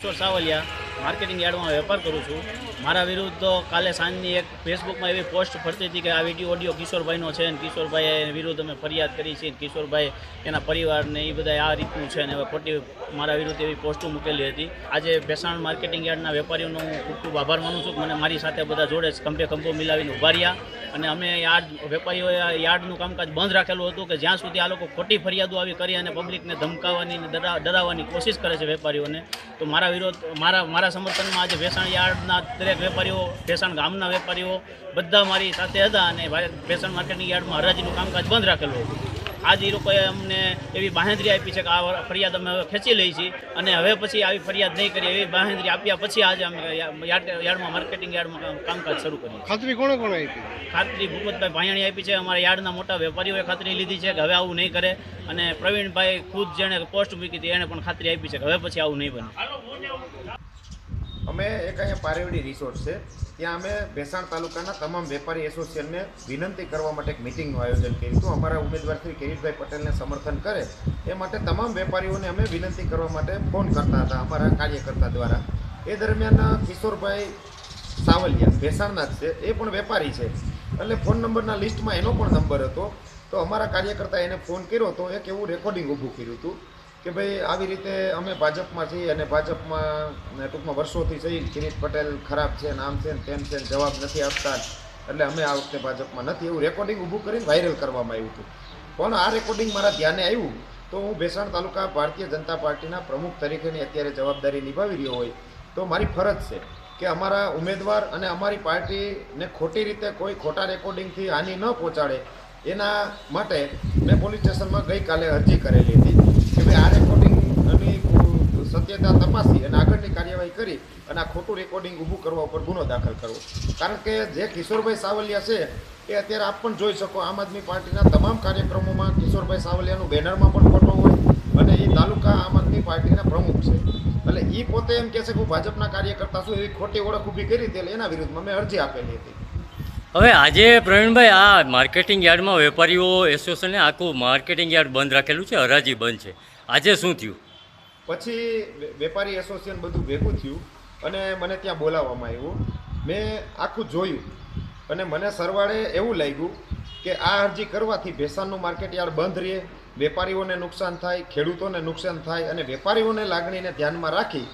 કિશોર Savaliya marketing યાર્ડમાં વેપાર કરું છું. મારા વિરુદ્ધ કાલે સાંજની એક ફેસબુકમાં એવી પોસ્ટ ફરતી હતી કે આ વીડિયો ઓડિયો કિશોરભાઈનો છે અને કિશોરભાઈ વિરુદ્ધ અમે ફરિયાદ કરી છે કિશોરભાઈ એના પરિવારને એ બધા આ રીતનું છે અને હવે ખોટી મારા વિરુદ્ધ એવી પોસ્ટો મૂકેલી હતી. આજે ભેસાણ માર્કેટિંગ યાર્ડના વેપારીઓનો હું ખૂબ ખૂબ આભાર માનું છું. મને મારી સાથે બધા જોડે ખંભે ખંભો મિલાવીને ઊભા રહ્યા. અને અમે યાર્ડ વેપારીઓએ યાર્ડનું કામકાજ બંધ રાખેલું હતું કે જ્યાં સુધી આ લોકો ખોટી ફરિયાદો આવી કરી અને પબ્લિકને ધમકાવવાની ડરાવવાની કોશિશ કરે છે વેપારીઓને, તો મારા વિરોધ, મારા મારા સમર્થનમાં આજે ભેસાણ યાર્ડના દરેક વેપારીઓ, ભેસાણ ગામના વેપારીઓ બધા મારી સાથે હતા અને ભેસાણ માર્કેટિંગ યાર્ડમાં હરાજીનું કામકાજ બંધ રાખેલું હતું. આજ એ લોકોએ અમને એવી બાહેંધરી આપી છે કે આ ફરિયાદ અમે હવે ખેંચી લઈ છીએ. અને હવે પછી આવી ફરિયાદ નહીં કરીએ એવી બાહેંધરી આપ્યા પછી આજે અમે યાર્ડ યાર્ડમાં માર્કેટિંગ યાર્ડમાં કામકાજ શરૂ કરીએ. ખાતરી કોણે કોણે આપી? ખાતરી ભૂપતભાઈ ભાયાણી આપી છે. અમારા યાર્ડના મોટા વેપારીઓએ ખાતરી લીધી છે કે હવે આવું નહીં કરે. અને પ્રવીણભાઈ ખુદ જેણે પોસ્ટ મૂકી હતી એણે પણ ખાતરી આપી છે કે હવે પછી આવું નહીં બને. અમે એક અહીંયા પારેવડી રિસોર્ટ છે. ત્યાં અમે ભેસાણ તાલુકાના તમામ વેપારી એસોસિએશનને વિનંતી કરવા માટે એક મિટિંગનું આયોજન કર્યું હતું. અમારા ઉમેદવાર શ્રી કિરીટભાઈ પટેલને સમર્થન કરે એ માટે તમામ વેપારીઓને અમે વિનંતી કરવા માટે ફોન કરતા હતા અમારા કાર્યકર્તા દ્વારા. એ દરમિયાન કિશોરભાઈ સાવલિયા ભેસાણના છે. એ પણ વેપારી છે. એટલે ફોન નંબરના લિસ્ટમાં એનો પણ નંબર હતો. તો અમારા કાર્યકર્તા એને ફોન કર્યો તો એક એવું રેકોર્ડિંગ ઊભું કર્યું હતું. કે ભાઈ આવી રીતે અમે ભાજપમાં છીએ અને ભાજપમાં ટૂંકમાં વર્ષોથી જઈ કિરીટ પટેલ ખરાબ છે ને આમ છે ને તેમ છે ને જવાબ નથી આપતા. એટલે અમે આ વખતે ભાજપમાં નથી. એવું રેકોર્ડિંગ ઊભું કરીને વાયરલ કરવામાં આવ્યું હતું. પણ આ રેકોર્ડિંગ મારા ધ્યાને આવ્યું તો હું ભેસાણ તાલુકા ભારતીય જનતા પાર્ટીના પ્રમુખ તરીકેની અત્યારે જવાબદારી નિભાવી રહ્યો હોય તો મારી ફરજ છે કે અમારા ઉમેદવાર અને અમારી પાર્ટીને ખોટી રીતે કોઈ ખોટા રેકોર્ડિંગથી હાનિ ન પહોંચાડે. એના માટે મેં પોલીસ સ્ટેશનમાં ગઈકાલે અરજી કરેલી હતી કે ભાઈ આ રેકોર્ડિંગની સત્યતા તપાસી અને આગળની કાર્યવાહી કરી અને આ ખોટું રેકોર્ડિંગ ઊભું કરવા ઉપર ગુનો દાખલ કરવો. કારણ કે જે કિશોરભાઈ સાવલિયા છે, એ અત્યારે આપ પણ જોઈ શકો, આમ આદમી પાર્ટીના તમામ કાર્યક્રમોમાં કિશોરભાઈ સાવલિયાનું બેનરમાં પણ ફોટો હોય અને એ તાલુકા આમ આદમી પાર્ટીના પ્રમુખ છે. એટલે એ પોતે એમ કહે છે કે હું ભાજપના કાર્યકર્તા છું, એવી ખોટી ઓળખ ઊભી કરી હતી એના વિરુદ્ધમાં મેં અરજી આપેલી હતી. હવે આજે પ્રવીણભાઈ, આ માર્કેટિંગ યાર્ડમાં વેપારીઓ એસોસિએશને આખું માર્કેટિંગ યાર્ડ બંધ રાખેલું છે, હરાજી બંધ છે. આજે શું થયું? પછી વેપારી એસોસિએશન બધું ભેગું થયું અને મને ત્યાં બોલાવવામાં આવ્યું. મેં આખું જોયું અને મને સરવાળે એવું લાગ્યું કે આ અરજી કરવાથી ભેસાણનું માર્કેટ યાર્ડ બંધ રહે, વેપારીઓને નુકસાન થાય, ખેડૂતોને નુકસાન થાય અને વેપારીઓને લાગણીને ધ્યાનમાં રાખી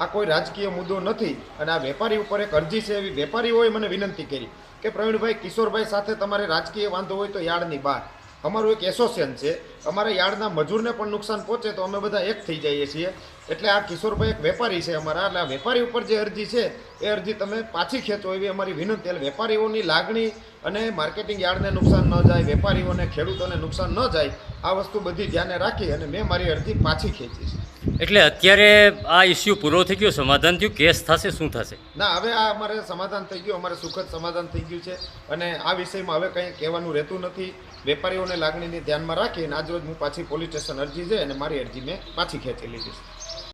આ કોઈ રાજકીય મુદ્દો નથી અને આ વેપારી ઉપર એક અરજી છે એવી વેપારીઓએ મને વિનંતી કરી કે પ્રવીણભાઈ, કિશોરભાઈ સાથે તમારે રાજકીય વાંધો હોય તો યાર્ડની બહાર. અમારું એક એસોસિએશન છે. અમારા યાર્ડના મજૂરને પણ નુકસાન પહોંચે તો અમે બધા એક થઈ જઈએ છીએ. એટલે આ કિશોરભાઈ એક વેપારી છે અમારા. એટલે આ વેપારી ઉપર જે અરજી છે, એ અરજી તમે પાછી ખેંચો એવી અમારી વિનંતી. એટલે વેપારીઓની લાગણી અને માર્કેટિંગ યાર્ડને નુકસાન ન જાય, વેપારીઓને, ખેડૂતોને નુકસાન ન જાય, આ વસ્તુ બધી ધ્યાને રાખી અને મેં મારી અરજી પાછી ખેંચી છે. એટલે અત્યારે આ ઇસ્યુ પૂરો થઈ ગયો, સમાધાન થયું, કેસ થશે, શું થશે? ના, હવે આ અમારે સમાધાન થઈ ગયું, અમારે સુખદ સમાધાન થઈ ગયું છે. અને આ વિષયમાં હવે કંઈ કહેવાનું રહેતું નથી. વેપારીઓને લાગણીને ધ્યાનમાં રાખી અને આજરોજ હું પાછી પોલીસ સ્ટેશન અરજી છે અને મારી અરજી મેં પાછી ખેંચી લીધી છે.